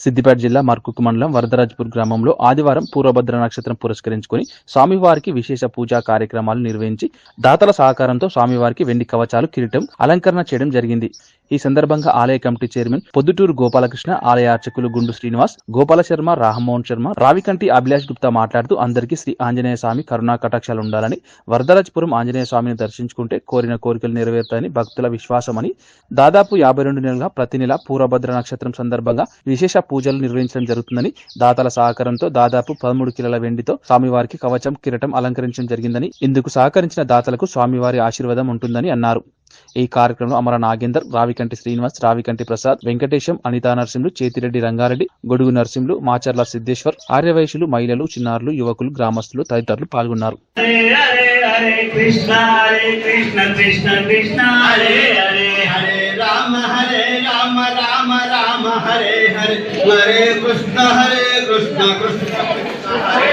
సిద్దిపేట జిల్లా మర్కుక్ మండలం వరదరాజ్పూర్ గ్రామంలో ఆదివారం పూర్వభద్ర నక్షత్రం పురస్కరించుకుని స్వామివారికి విశేష పూజా కార్యక్రమాలు నిర్వహించి దాతల సహకారంతో స్వామివారికి వెండి కవచాలు కిరీటం అలంకరణ చేయడం జరిగింది. ఈ సందర్భంగా ఆలయ కమిటీ చైర్మన్ పొద్దుటూరు గోపాలకృష్ణ ఆలయ అర్చకులు గుండు శ్రీనివాస్ గోపాల శర్మ రామ్మోహన్ శర్మ రావికంటి అభిలాష్ గుప్తా మాట్లాడుతూ అందరికీ శ్రీ ఆంజనేయ స్వామి కరుణా కటాక్షాలు ఉండాలని వరదరాజపురం ఆంజనేయ స్వామిని దర్శించుకుంటే కోరిన కోరికలు నెరవేరుతాయని భక్తుల విశ్వాసమని దాదాపు యాభై రెండు నెలలుగా ప్రతి నెల పూర్వభద్ర నక్షత్రం సందర్భంగా విశేష పూజలు నిర్వహించడం జరుగుతుందని దాతల సహకారంతో దాదాపు పదమూడు కిలోల వెండితో స్వామివారికి కవచం కిరటం అలంకరించడం జరిగిందని ఇందుకు సహకరించిన దాతలకు స్వామివారి ఆశీర్వాదం ఉంటుందని అన్నారు. ఈ కార్యక్రమంలో అమర నాగేందర్ రావికంటి శ్రీనివాస్ రావికంటి ప్రసాద్ వెంకటేశం అనితా నరసింహులు చేతిరెడ్డి రంగారెడ్డి గొడుగు నరసింహులు మాచర్ల సిద్ధేశ్వర్ ఆర్యవయసులు మహిళలు చిన్నారులు యువకులు గ్రామస్తులు తదితరులు పాల్గొన్నారు. కృష్ణ కృష్ణ కృష్ణ కృష్ణ హరే హరే హరే రామ హరే రామ రామ రామ హరే హరే హరే కృష్ణ హరే కృష్ణ కృష్ణ. హరే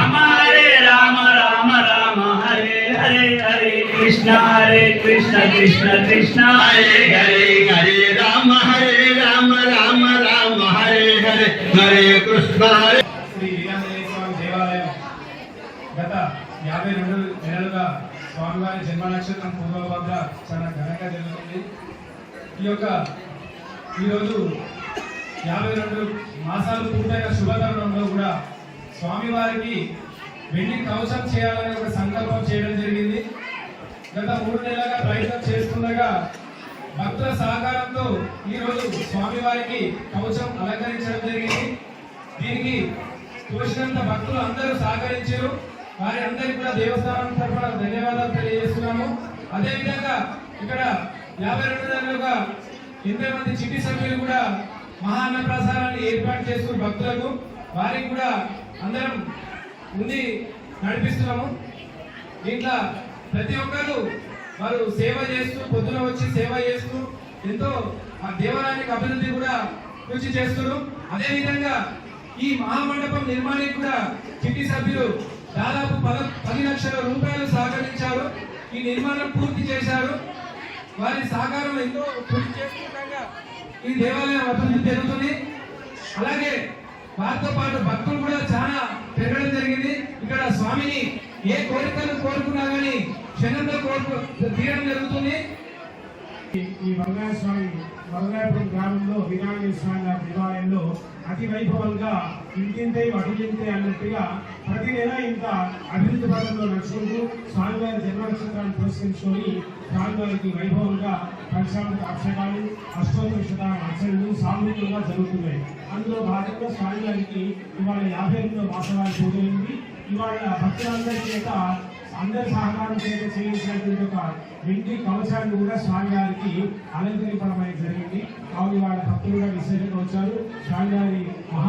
కృష్ణ హరే కృష్ణ కృష్ణ కృష్ణ. హరే హరే హరే రామ హరే రామ రామ రామ హరే హరే హరే కృష్ణ హరే. శ్రీ వీరాంజనేయ స్వామి దేవాలయం గత యాభై రెండు నెలలుగా స్వామివారి జన్మ నక్షత్రం పూర్వభద్ర చాలా ఘనంగా జరుగుతుంది ఈ యొక్క ఈరోజు యాభై రెండు మాసాలు పూర్తయిన శుభతరుణంలో కూడా స్వామివారికి వెండి కవచం చేయాలనే ఒక సంకల్పం చేయడం జరిగింది. మూడు నెలలుగా ప్రయత్నం చేస్తుండగా భక్తుల సహకారంతో ఈరోజు స్వామివారికి కవచం అలంకరించడం జరిగింది. దీనికి తోచినంత భక్తులు అందరూ సహకరించారు. వారి అందరికీ కూడా దేవస్థానం తరఫున ధన్యవాదాలు తెలియజేస్తున్నాము. అదేవిధంగా ఇక్కడ యాభై రెండు నెలలుగా ఎనభై మంది చిటి సభ్యులు కూడా మహాన్న ప్రసారాన్ని ఏర్పాటు చేస్తూ భక్తులకు. వారికి కూడా అందరం ఉండి నడిపిస్తున్నాము. దీంట్లో ప్రతి ఒక్కరు వారు సేవ చేస్తూ పొద్దున వచ్చి సేవ చేస్తూ ఎంతో ఆ దేవాలయానికి అభివృద్ధి కూడా కృషి చేస్తున్నారు. అదేవిధంగా ఈ మహామండపం నిర్మాణానికి కూడా చిట్టి సభ్యులు దాదాపు పద పది లక్షల రూపాయలు సహకరించారు. ఈ నిర్మాణం పూర్తి చేశారు. వారి సహకారం ఎంతో కృషి చేస్తుండగా ఈ దేవాలయం అభివృద్ధి జరుగుతుంది అలాగే వారితో పాటు భక్తులు కూడా చాలా పెరగడం జరిగింది. ఇక్కడ స్వామిని ఏ కోరికలు కోరుకున్నా కానీ క్షణంలో కోరుకు తీయడం జరుగుతుంది. ఈ వరదాయ స్వామి వరదాయపురం గ్రామంలో వీరాంజనేయ స్వామి దేవాలయంలో అతి వైభవంగా ఇంటింతే అటులింతే అన్నట్టుగా ప్రతి నెల ఇంత అభివృద్ధి పథంలో నడుచుకుంటూ స్వామివారి జన్మనక్షత్రాన్ని పురస్కరించుకొని స్వామివారికి వైభవంగా పంచామృత అక్షరాలు అష్టోత్తర అక్షరాలు సామూహికంగా జరుగుతున్నాయి. అందులో భాగంగా స్వామివారికి ఇవాళ యాభై ఎనిమిదో మాసవారి పూజ ఇవాళ భక్తులందరి చేత అందరి సహకారం చేత చేయించినటువంటి ఒక ఇంటి కవచాన్ని కూడా స్వామివారికి అలంకరింపడం అనేది జరిగింది. కావున వాళ్ళ భక్తులుగా కూడా విశేషంగా వచ్చారు. స్వామివారి మహా